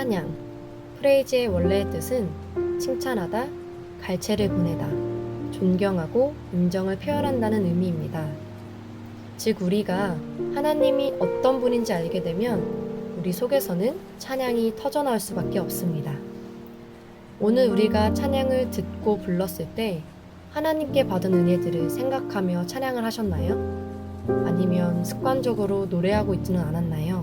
찬양, 프레이즈의 원래의 뜻은 칭찬하다, 갈채를 보내다, 존경하고 인정을 표현한다는 의미입니다. 즉, 우리가 하나님이 어떤 분인지 알게 되면 우리 속에서는 찬양이 터져나올 수밖에 없습니다. 오늘 우리가 찬양을 듣고 불렀을 때 하나님께 받은 은혜들을 생각하며 찬양을 하셨나요? 아니면 습관적으로 노래하고 있지는 않았나요?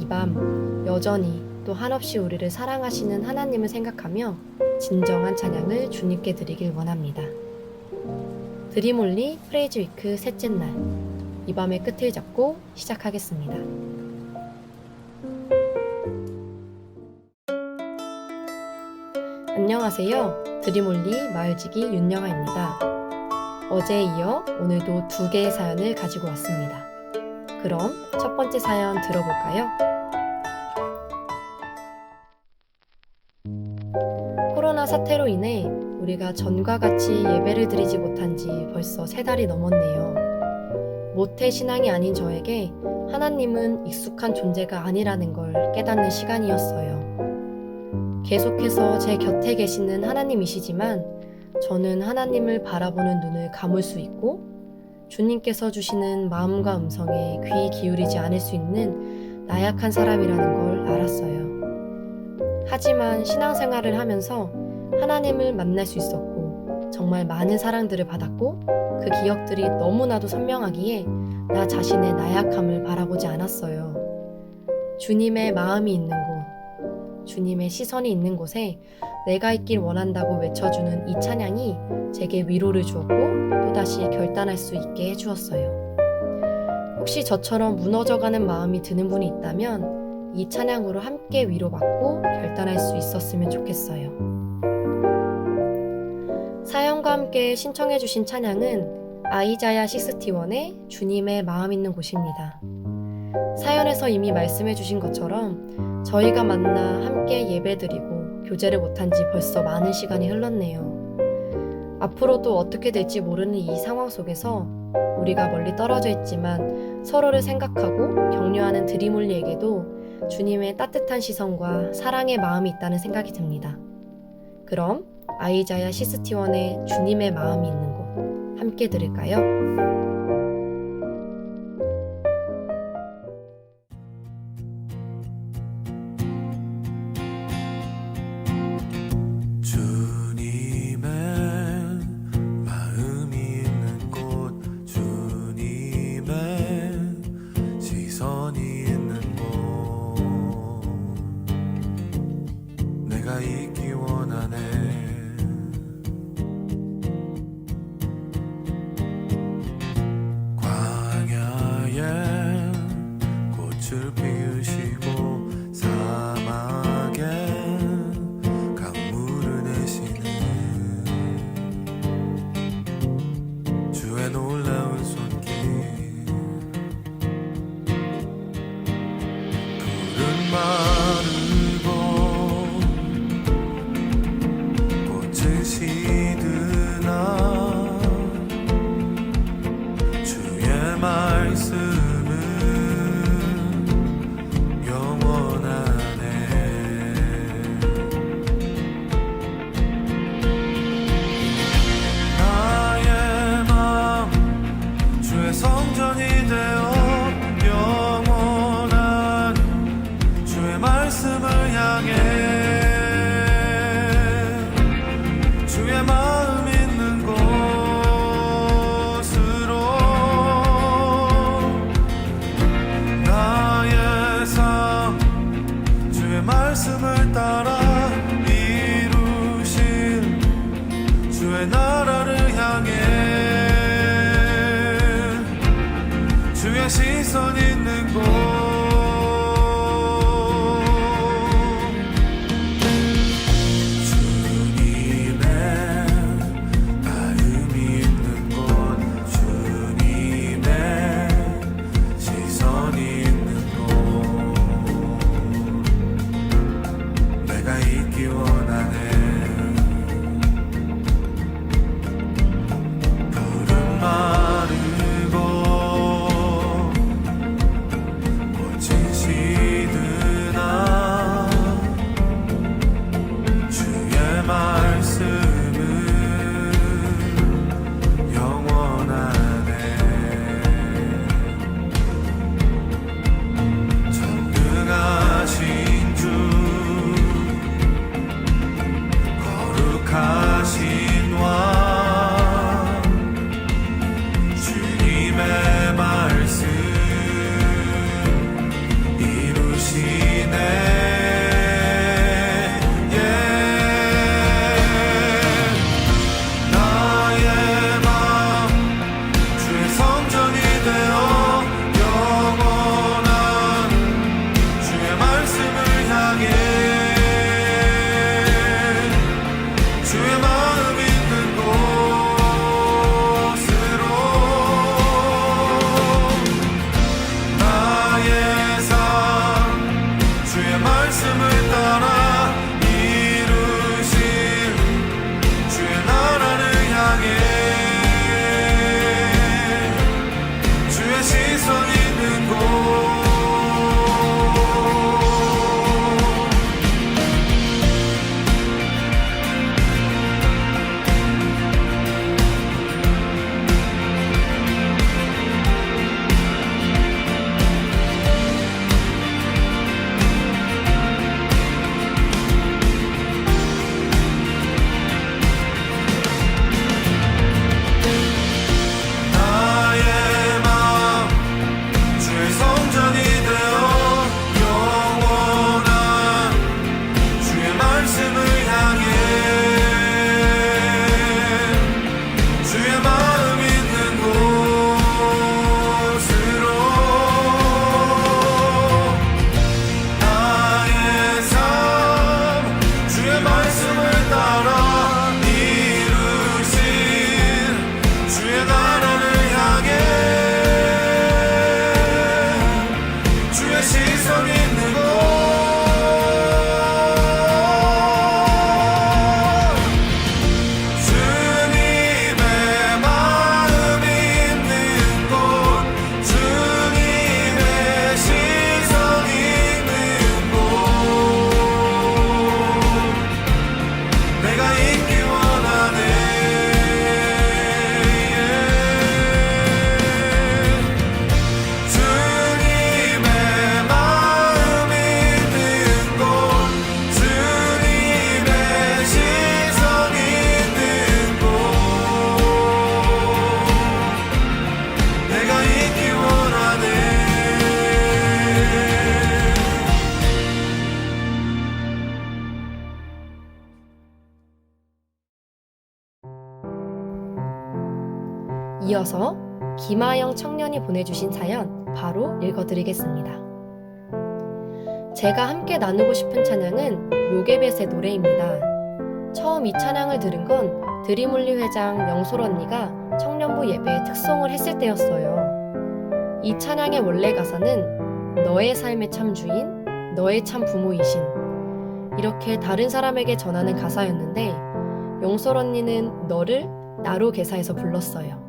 이 밤 여전히 또 한없이 우리를 사랑하시는 하나님을 생각하며 진정한 찬양을 주님께 드리길 원합니다. 드림올리 프레이즈 위크 셋째 날, 이 밤의 끝을 잡고 시작하겠습니다. 안녕하세요. 드림올리 마을지기 윤영아입니다. 어제에 이어 오늘도 두 개의 사연을 가지고 왔습니다. 그럼 첫 번째 사연 들어볼까요? 사태로 인해 우리가 전과 같이 예배를 드리지 못한 지 벌써 세 달이 넘었네요. 모태 신앙이 아닌 저에게 하나님은 익숙한 존재가 아니라는 걸 깨닫는 시간이었어요. 계속해서 제 곁에 계시는 하나님이시지만 저는 하나님을 바라보는 눈을 감을 수 있고 주님께서 주시는 마음과 음성에 귀 기울이지 않을 수 있는 나약한 사람이라는 걸 알았어요. 하지만 신앙생활을 하면서 하나님을 만날 수 있었고 정말 많은 사랑들을 받았고 그 기억들이 너무나도 선명하기에 나 자신의 나약함을 바라보지 않았어요. 주님의 마음이 있는 곳, 주님의 시선이 있는 곳에 내가 있길 원한다고 외쳐주는 이 찬양이 제게 위로를 주었고 또다시 결단할 수 있게 해주었어요. 혹시 저처럼 무너져가는 마음이 드는 분이 있다면 이 찬양으로 함께 위로받고 결단할 수 있었으면 좋겠어요. 사연과 함께 신청해 주신 찬양은 아이자야 61의 주님의 마음 있는 곳입니다. 사연에서 이미 말씀해 주신 것처럼 저희가 만나 함께 예배드리고 교제를 못한 지 벌써 많은 시간이 흘렀네요. 앞으로도 어떻게 될지 모르는 이 상황 속에서 우리가 멀리 떨어져 있지만 서로를 생각하고 격려하는 드리몰리에게도 주님의 따뜻한 시선과 사랑의 마음이 있다는 생각이 듭니다. 그럼 아이자야 시스티원의 주님의 마음이 있는 곳 함께 들을까요? 원 소리 내고 이어서 김하영 청년이 보내주신 사연 바로 읽어드리겠습니다. 제가 함께 나누고 싶은 찬양은 요게벳의 노래입니다. 처음 이 찬양을 들은 건 드리물리 회장 영솔 언니가 청년부 예배에 특송을 했을 때였어요. 이 찬양의 원래 가사는 너의 삶의 참 주인, 너의 참 부모이신 이렇게 다른 사람에게 전하는 가사였는데 영솔 언니는 너를 나로 개사해서 불렀어요.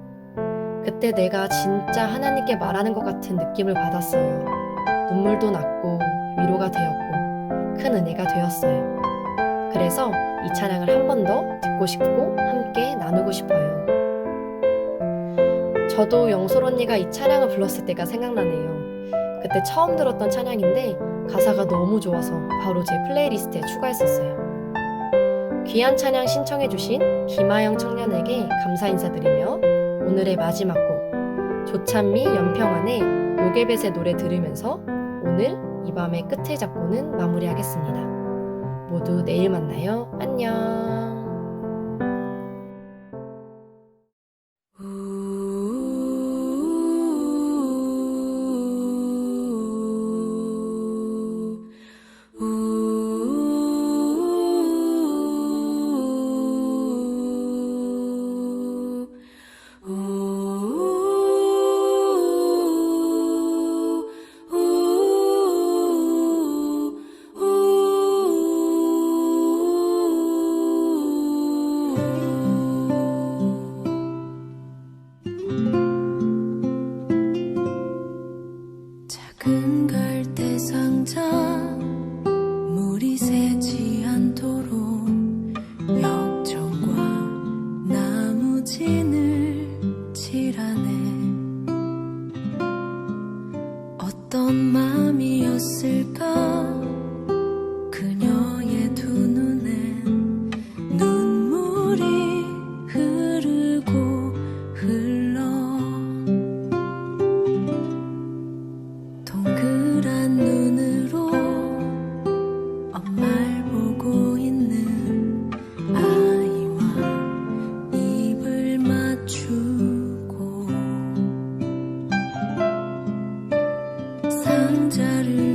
그때 내가 진짜 하나님께 말하는 것 같은 느낌을 받았어요. 눈물도 났고 위로가 되었고 큰 은혜가 되었어요. 그래서 이 찬양을 한 번 더 듣고 싶고 함께 나누고 싶어요. 저도 영솔 언니가 이 찬양을 불렀을 때가 생각나네요. 그때 처음 들었던 찬양인데 가사가 너무 좋아서 바로 제 플레이리스트에 추가했었어요. 귀한 찬양 신청해주신 김하영 청년에게 감사 인사드리며 오늘의 마지막 곡 조찬미 연평안의 요게벳의 노래 들으면서 오늘 이 밤의 끝을 잡고는 마무리하겠습니다. 모두 내일 만나요. 안녕. 어떤 마음이었을까 자를